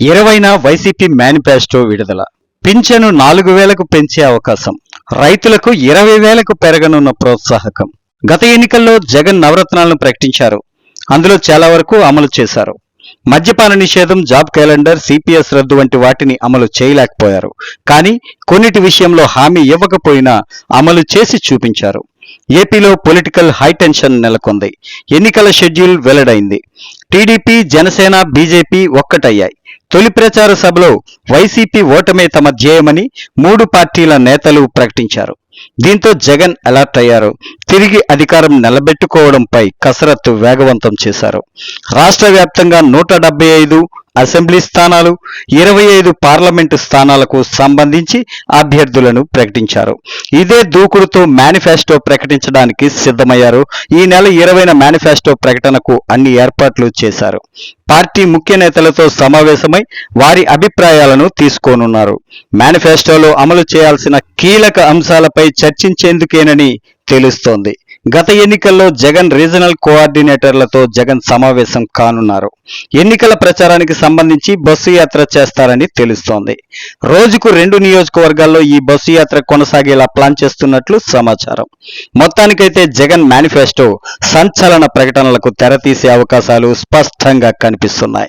ఇరవైన YCP manifesto విడుదల. పింఛను నాలుగు వేలకు పెంచే అవకాశం. రైతులకు ఇరవై వేలకు పెరగనున్న ప్రోత్సాహకం. గత ఎన్నికల్లో జగన్ నవరత్నాలను ప్రకటించారు. అందులో చాలా వరకు అమలు చేశారు. మద్యపాన నిషేధం జాబ్ క్యాలెండర్ సిపిఎస్ రద్దు వంటి వాటిని అమలు చేయలేకపోయారు. కానీ కొన్నిటి విషయంలో హామీ ఇవ్వకపోయినా అమలు చేసి చూపించారు. ఏపీలో పొలిటికల్ హైటెన్షన్ నెలకొంది. ఎన్నికల షెడ్యూల్ వెల్లడైంది. టీడీపీ జనసేన బీజేపీ ఒక్కటయ్యాయి. తొలి ప్రచార సభలో వైసీపీ ఓటమే తమ ధ్యేయమని మూడు పార్టీల నేతలు ప్రకటించారు. దీంతో జగన్ అలర్ట్ అయ్యారు. తిరిగి అధికారం నిలబెట్టుకోవడంపై కసరత్తు వేగవంతం చేశారు. రాష్ట్ర వ్యాప్తంగా నూట డెబ్బై ఐదు అసెంబ్లీ స్థానాలు ఇరవై ఐదు పార్లమెంటు స్థానాలకు సంబంధించి అభ్యర్థులను ప్రకటించారు. ఇదే దూకుడుతో మేనిఫెస్టో ప్రకటించడానికి సిద్ధమయ్యారు. ఈ నెల ఇరవైన మేనిఫెస్టో ప్రకటనకు అన్ని ఏర్పాట్లు చేశారు. పార్టీ ముఖ్య నేతలతో సమావేశమై వారి అభిప్రాయాలను తీసుకోనున్నారు. మేనిఫెస్టోలో అమలు చేయాల్సిన కీలక అంశాలపై చర్చించేందుకేనని తెలుస్తోంది. గత ఎన్నికల్లో జగన్ రీజనల్ కోఆర్డినేటర్లతో జగన్ సమావేశం కానున్నారు. ఎన్నికల ప్రచారానికి సంబంధించి బస్సు యాత్ర చేస్తారని తెలుస్తోంది. రోజుకు రెండు నియోజకవర్గాల్లో ఈ బస్సు యాత్ర కొనసాగేలా ప్లాన్ చేస్తున్నట్లు సమాచారం. మొత్తానికైతే జగన్ మేనిఫెస్టో సంచలన ప్రకటనలకు తెరతీసే అవకాశాలు స్పష్టంగా కనిపిస్తున్నాయి.